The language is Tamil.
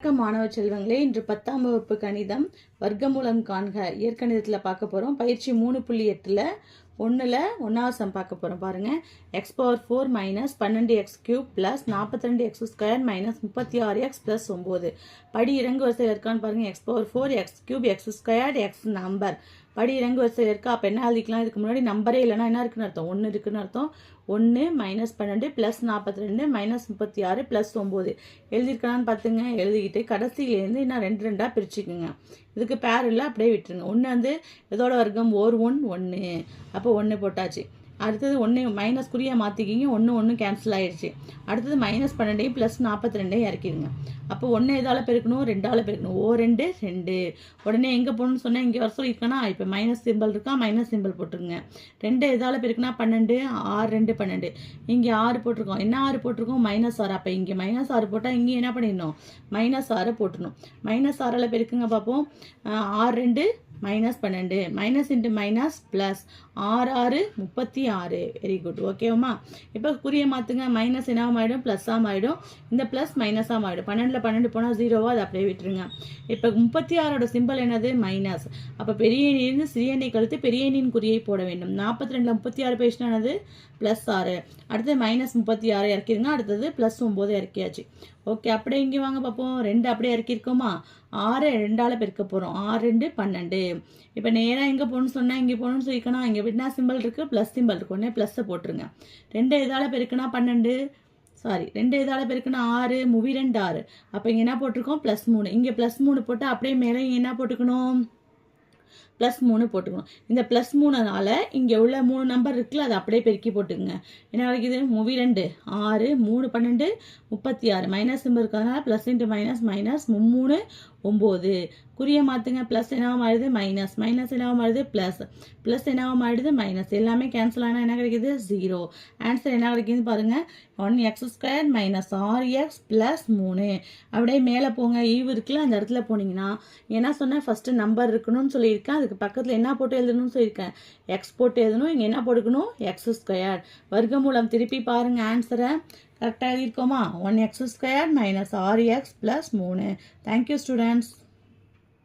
வணக்கம் மாணவ செல்வங்களே. இன்று பத்தாம் வகுப்பு கணிதம் வர்க்கமூலம் காண்க இயற்கணிதத்தில் பார்க்க போகிறோம் பயிற்சி மூணு புள்ளி எட்டில் ஒன்றில் ஒன்றாவது சம் பார்க்க போகிறோம் பாருங்கள் எக்ஸ் பவர் ஃபோர் மைனஸ் பன்னெண்டு எக்ஸ் கியூப் ப்ளஸ் நாற்பத்தி ரெண்டு எக்ஸ் ஸ்கொயர் மைனஸ் முப்பத்தி ஆறு எக்ஸ் ப்ளஸ் ஒம்பது படி இறங்கு வரிசையில் இருக்கான்னு பாருங்கள் x power four x cube x square x number படி இறங்கு வரிசையில் இருக்கா? அப்போ என்ன எழுதிக்கலாம்? இதுக்கு முன்னாடி நம்பரே இல்லைன்னா என்ன இருக்குன்னு அர்த்தம்? ஒன்று இருக்குன்னு அர்த்தம். ஒன்று மைனஸ் பன்னெண்டு ப்ளஸ் நாற்பத்தி ரெண்டு மைனஸ் முப்பத்தி ஆறு ப்ளஸ் ஒம்பது எழுதியிருக்கலான்னு பார்த்துங்க. எழுதிக்கிட்டு கடைசியிலேருந்து இன்னும் ரெண்டு ரெண்டாக பிரிச்சுக்குங்க. இதுக்கு பேர் இல்லை அப்படியே விட்டுருங்க. ஒன்று வந்து இதோட வர்க்கம் ஓர் ஒன் ஒன்று அப்போ ஒன்று போட்டாச்சு. அடுத்தது ஒன்று மைனஸ் குறியை மாற்றிக்கிங்க ஒன்று ஒன்று கேன்சல் ஆயிடுச்சு. அடுத்தது மைனஸ் பன்னெண்டையும் ப்ளஸ் நாற்பத்தி ரெண்டையும் இறக்கிடுங்க. அப்போ ஒன்று எதால் பெருக்கணும்? ரெண்டால் பெருக்கணும். ஓ ரெண்டு ரெண்டு. உடனே எங்கே போகணும்னு சொன்னால் இங்கே வர சொல்லியிருக்கேன்னா இப்போ மைனஸ் சிம்பிள் இருக்கா? மைனஸ் சிம்பிள் போட்டுருங்க. ரெண்டு எதால் பெருக்குனா பன்னெண்டு ஆறு ரெண்டு பன்னெண்டு. இங்கே ஆறு போட்டிருக்கோம். என்ன ஆறு போட்டிருக்கோம்? மைனஸ் ஆறு. அப்போ இங்கே மைனஸ் ஆறு போட்டால் இங்கே என்ன பண்ணிடணும்? மைனஸ் ஆறு போட்டுடணும். மைனஸ் ஆறில் பெருக்குங்க பார்ப்போம் ஆறு ரெண்டு மைனஸ் பன்னெண்டு. மைனஸ் இன்ட்டு மைனஸ் ப்ளஸ் ஆறு ஆறு முப்பத்தி ஆறு. வெரி குட் ஓகேவா இப்போ குறிய மாற்றுங்க மைனஸ் என்னவும் ஆகிடும் ப்ளஸ்ஸாக ஆகிடும் இந்த ப்ளஸ் மைனஸாக ஆகிடும் பன்னெண்டில் பன்னெண்டு போனால் ஜீரோவாக அதை அப்படியே விட்டுருங்க. இப்போ முப்பத்தி ஆறோட சிம்பிள் என்னது? மைனஸ் அப்போ பெரிய எண்ணிலிருந்து சிறிய எண்ணை கழித்து பெரிய எண்ணின் குறியை போட வேண்டும். நாற்பத்தி ரெண்டில் முப்பத்தி ஆறு பேசினானது ப்ளஸ் ஆறு. அடுத்தது மைனஸ் முப்பத்தி ஆறு இறக்கிருங்க. அடுத்தது ப்ளஸ் ஒம்பது இறக்கியாச்சு. ஓகே அப்படியே இங்கே வாங்க பார்ப்போம். ரெண்டு அப்படியே இறக்கியிருக்கோமா? ஆறு ரெண்டால் பெருக்க போகிறோம் ஆறு ரெண்டு பன்னெண்டு. இப்போ நேராக எங்கே போகணும்னு சொன்னால் இங்கே போகணும்னு சொல்லிக்கணும் இங்கே என்ன சிம்பிள் இருக்குது ப்ளஸ் சிம்பிள் இருக்கு. உடனே ப்ளஸ்ஸை போட்டுருங்க. ரெண்டு இதால் பெருக்குனா பன்னெண்டு. சாரி ரெண்டு இதால் பெருக்குனா ஆறு மூவி ரெண்டு ஆறு. அப்போ இங்கே என்ன போட்டிருக்கோம்? ப்ளஸ் மூணு. இங்கே ப்ளஸ் மூணு போட்டு அப்படியே மேலே இங்கே என்ன போட்டுக்கணும்? ப்ளஸ் மூணு போட்டுக்கணும். இந்த ப்ளஸ் மூணுனால இங்கே உள்ள மூணு நம்பர் இருக்குல்ல அதை அப்படியே பெருக்கி போட்டுக்கோங்க. என்ன கிடைக்குது? மூவி ரெண்டு. ஆறு மூணு பன்னெண்டு முப்பத்தி ஆறு மைனஸ் சிம்பிள் இருக்கிறதுனால ப்ளஸ் இன்ட்டு மைனஸ் மைனஸ் மூணு ஒம்பது. குறிய மாற்றுங்க ப்ளஸ் என்னவா மாறுது? மைனஸ் மைனஸ் என்னவா மாறுது? ப்ளஸ் ப்ளஸ் என்னவா மாறுது? மைனஸ் எல்லாமே கேன்சல் ஆனால் என்ன கிடைக்குது? ஜீரோ ஆன்சர் என்ன கிடைக்குதுன்னு பாருங்கள் ஒன் எக்ஸ் ஸ்கொயர் மைனஸ் ஆர் எக்ஸ் ப்ளஸ் மூணு. அப்படியே மேலே போங்க. ஈவு இருக்குல்ல அந்த இடத்துல போனீங்கன்னா என்ன சொன்னால் ஃபஸ்ட்டு நம்பர் இருக்கணும்னு சொல்லியிருக்கேன். அதுக்கு பக்கத்தில் என்ன போட்டு எழுதணும்னு சொல்லியிருக்கேன். எக்ஸ் போட்டு எழுதணும் இங்கே என்ன போட்டுக்கணும்? எக்ஸ் ஸ்கொயர் வர்க்கமூலம் திருப்பி பாருங்கள் ஆன்சரை கரெக்டாக எழுதியிருக்கோமா? ஒன் எக்ஸ் ஸ்கொயர் மைனஸ் ஆறு எக்ஸ் ப்ளஸ் மூணு. Thank you students